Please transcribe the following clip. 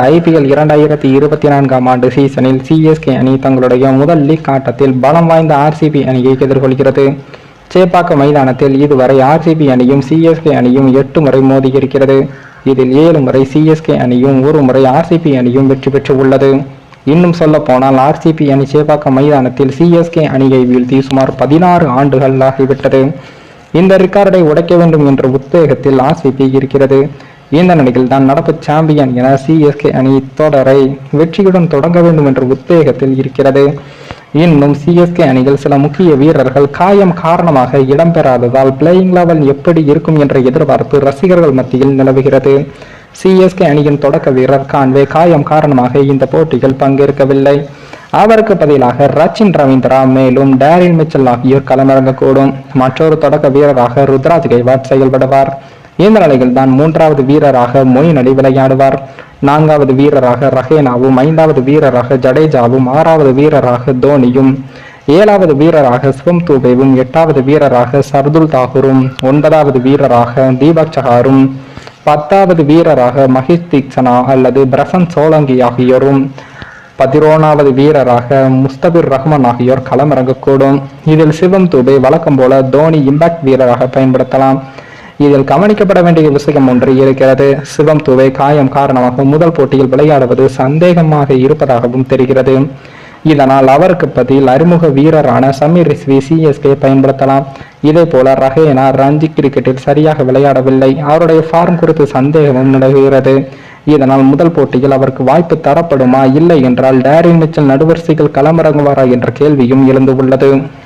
IPL இரண்டாயிரத்தி இருபத்தி நான்காம் ஆண்டு சீசனில் சிஎஸ்கே அணி தங்களுடைய முதல் லீக் ஆட்டத்தில் பலம் வாய்ந்த ஆர்சிபி அணியை எதிர்கொள்கிறது. சேப்பாக்க மைதானத்தில் இதுவரை ஆர்சிபி அணியும் சிஎஸ்கே அணியும் எட்டு முறை மோதியிருக்கிறது. இதில் ஏழு முறை சிஎஸ்கே அணியும் ஒரு முறை ஆர்சிபி அணியும் வெற்றி பெற்று உள்ளது. இன்னும் சொல்ல போனால் ஆர்சிபி அணி சேப்பாக்க மைதானத்தில் சிஎஸ்கே அணியை வீழ்த்தி சுமார் பதினாறு ஆண்டுகள் ஆகிவிட்டது இந்த ரெக்கார்டை உடைக்க வேண்டும் என்ற உத்வேகத்தில் ஆர்சிபி இருக்கிறது. இந்த நிலையில் தான் நடப்பு சாம்பியன் என சிஎஸ்கே அணி தொடரை வெற்றியுடன் தொடங்க வேண்டும் என்ற உத்வேகத்தில் இருக்கிறது. இன்னும் சிஎஸ்கே அணியில் சில முக்கிய வீரர்கள் காயம் காரணமாக இடம்பெறாததால் பிளேயிங் லெவல் எப்படி இருக்கும் என்ற எதிர்பார்ப்பு ரசிகர்கள் மத்தியில் நிலவுகிறது. சிஎஸ்கே அணியின் தொடக்க வீரர் கான்வே காயம் காரணமாக இந்த போட்டிகள் பங்கேற்கவில்லை. அவருக்கு பதிலாக ரச்சின் ரவீந்திரா மேலும் டேரில் மிச்சல் ஆகியோர் களமிறங்கக்கூடும். மற்றொரு தொடக்க வீரராக ருத்ராஜ் கைவாட் செயல்படுவார். இந்த நிலையில் தான் மூன்றாவது வீரராக மொயின் அலி விளையாடுவார். நான்காவது வீரராக ரஹேனாவும் ஐந்தாவது வீரராக ஜடேஜாவும் ஆறாவது வீரராக தோனியும் ஏழாவது வீரராக சிவம் தூபேவும் எட்டாவது வீரராக சர்துல் தாகூரும் ஒன்பதாவது வீரராக தீபக் சஹாரும் பத்தாவது வீரராக மஹிஷ் தீக்ஷனா அல்லது பிரசன் சோலங்கி ஆகியோரும் பதினோராவது வீரராக முஸ்தபிர் ரஹ்மான் ஆகியோர் களமிறங்கக்கூடும். இதில் சிவம் தூபே வழக்கம் போல தோனி இம்பாக்ட் வீரராக பயன்படுத்தலாம். இதில் கவனிக்கப்பட வேண்டிய விஷயம் ஒன்று இருக்கிறது. சிவம் துவை காயம் காரணமாக முதல் போட்டியில் விளையாடுவது சந்தேகமாக இருப்பதாகவும் தெரிகிறது. இதனால் அவருக்கு பதில் அறிமுக வீரரான சமீர் ரிஸ்வி சிஎஸ்கே பயன்படுத்தலாம். இதே போல ரஹேனா ரஞ்சி கிரிக்கெட்டில் சரியாக விளையாடவில்லை. அவருடைய ஃபார்ம் குறித்து சந்தேகமும் நிலவுகிறது. இதனால் முதல் போட்டியில் அவருக்கு வாய்ப்பு தரப்படுமா? இல்லை என்றால் டேரின் மிச்சல் நடுவரிசைகள் களமிறங்குவாரா என்ற கேள்வியும் எழுந்துள்ளது. உள்ளது